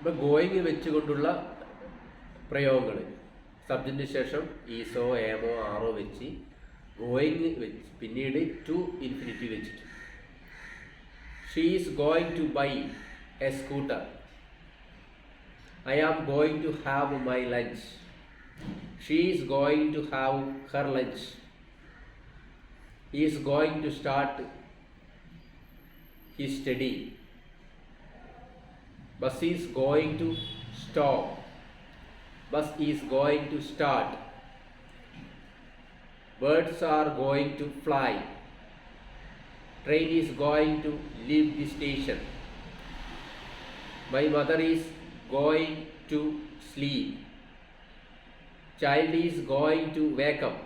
ഇപ്പം ഗോയിങ് വെച്ചുകൊണ്ടുള്ള പ്രയോഗങ്ങൾ സബ്ജക്റ്റിന് ശേഷം ഈസോ ഏമോ ആറോ വെച്ച് ഗോയിങ് വെച്ച് പിന്നീട് ടു ഇൻഫിനിറ്റി വെച്ചിട്ട്. She is going to buy a scooter I am going to have my lunch she is going to have her lunch is going to start he study. Bus is going to stop. Bus is going to start. Birds are going to fly. Train is going to leave the station. My mother is going to sleep. Child is going to wake up.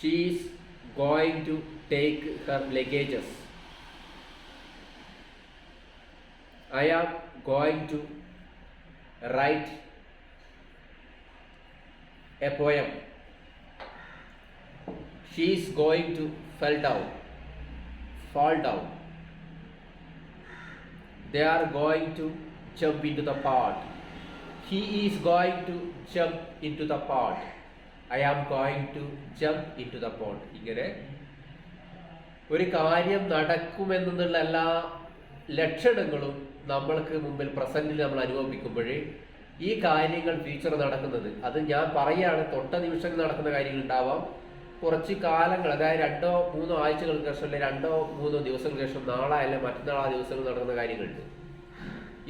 She is going to take her luggages. I am going to write a poem. She is going to fall down. Fall down. They are going to jump into the pot. He is going to jump into the pot. I am going to jump into the pond ഇങ്ങനെ ഒരു കാര്യം നടക്കുമെന്നുള്ള എല്ലാ ലക്ഷണങ്ങളും നമ്മൾക്ക് മുമ്പിൽ പ്രസന്റിൽ നമ്മൾ അനുഭവിക്കുമ്പോൾ ഈ കാര്യങ്ങൾ ഫ്യൂച്ചർ നടക്കുന്നത്. അത് ഞാൻ പറയുകയാണ് തൊട്ട നിമിഷങ്ങൾ നടക്കുന്ന കാര്യങ്ങൾ ഉണ്ടാവാം. കുറച്ച് കാലങ്ങൾ അതായത് രണ്ടോ മൂന്നോ ആഴ്ചകൾക്ക് ശേഷം അല്ലെങ്കിൽ രണ്ടോ മൂന്നോ ദിവസങ്ങൾക്ക് ശേഷം നാളെ അല്ലെ മറ്റന്നാൾ ആ ദിവസങ്ങൾ നടക്കുന്ന കാര്യങ്ങളുണ്ട്.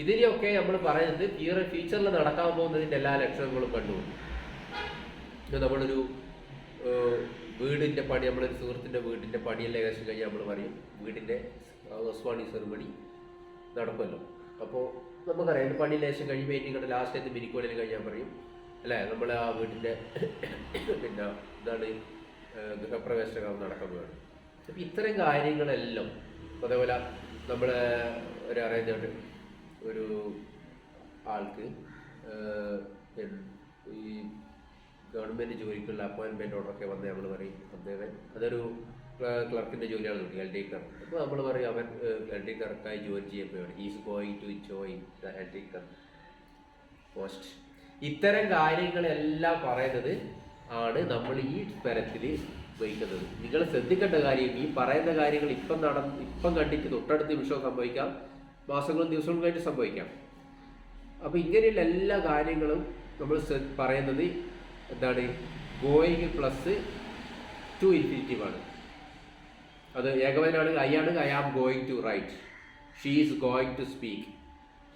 ഇതിനെയൊക്കെ നമ്മൾ പറയുന്നത് ഫ്യൂച്ചറിൽ നടക്കാൻ പോകുന്നതിന്റെ എല്ലാ ലക്ഷണങ്ങളും കണ്ടുപോകും നമ്മളൊരു വീടിന്റെ പണി നമ്മളൊരു സുഹൃത്തിന്റെ വീടിന്റെ പണിയെല്ലാം ഏകദേശം കഴിഞ്ഞാൽ നമ്മൾ പറയും. വീടിന്റെ ഹൗസ്വാണി സെറിമണി നടക്കുമല്ലോ. അപ്പോൾ നമുക്കറിയാം എന്റെ പണി ലേശം കഴിയുമ്പോൾ പെയിന്റിങ്ങളുടെ ലാസ്റ്റ് ആയിട്ട് മിനിക്കോളിൽ കഴിഞ്ഞാൽ പറയും. അല്ലേ? നമ്മൾ ആ വീടിന്റെ പിന്നെ ഇതാണ് ഗൃഹപ്രവേശനം നടക്കുന്നതാണ് അപ്പോൾ ഇത്തരം കാര്യങ്ങളെല്ലാം അതേപോലെ നമ്മൾ ഒരു അറേഞ്ച്മെന്റ് ഒരു ആൾക്ക് ഗവൺമെന്റ് ജോലിക്കുള്ള അപ്പോയിൻമെന്റ് ഓർഡറൊക്കെ വന്ന് നമ്മൾ പറയും. അദ്ദേഹം അതൊരു ക്ലർക്കിന്റെ ജോലിയാണ് എൽഡി ക്ലർക്ക് അപ്പോൾ നമ്മൾ പറയും അവൻ എൽ ഡി ക്ലർക്കായി ജോയിൻ ചെയ്യാൻ പോവുകയാണ് is going to join the L D clerk post ഇത്തരം കാര്യങ്ങളെല്ലാം പറയുന്നത് ആണ് നമ്മൾ ഈ തരത്തിൽ ഉപയോഗിക്കുന്നത്. നിങ്ങൾ ശ്രദ്ധിക്കേണ്ട കാര്യം ഈ പറയുന്ന കാര്യങ്ങൾ ഇപ്പം നടന്ന് ഇപ്പം കണ്ടിട്ട് തൊട്ടടുത്ത നിമിഷവും സംഭവിക്കാം. മാസങ്ങളും ദിവസങ്ങളും കഴിഞ്ഞ് സംഭവിക്കാം. അപ്പോൾ ഇങ്ങനെയുള്ള എല്ലാ കാര്യങ്ങളും നമ്മൾ പറയുന്നത് എന്താണ്? ഗോയിങ് പ്ലസ് ടു ഇൻഫിനിറ്റീവ് ആണ് അത് ഏകവനാണെങ്കിൽ ഐ ആണ്. I am going to write she is going to speak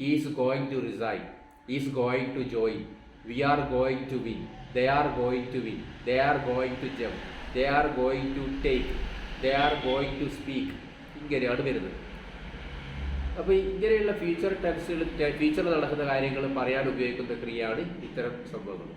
he is going to resign is going to join we are going to win they are going to win they are going to jump they are going to take they are going to speak ഇങ്ങനെയാണ് വരുന്നത്. അപ്പോൾ ഇങ്ങനെയുള്ള future ടെൻസുകൾ ഫ്യൂച്ചറിൽ നടക്കുന്ന കാര്യങ്ങൾ പറയാൻ ഉപയോഗിക്കുന്ന ക്രിയയാണ് ഇത്തരം സംഭവങ്ങൾ.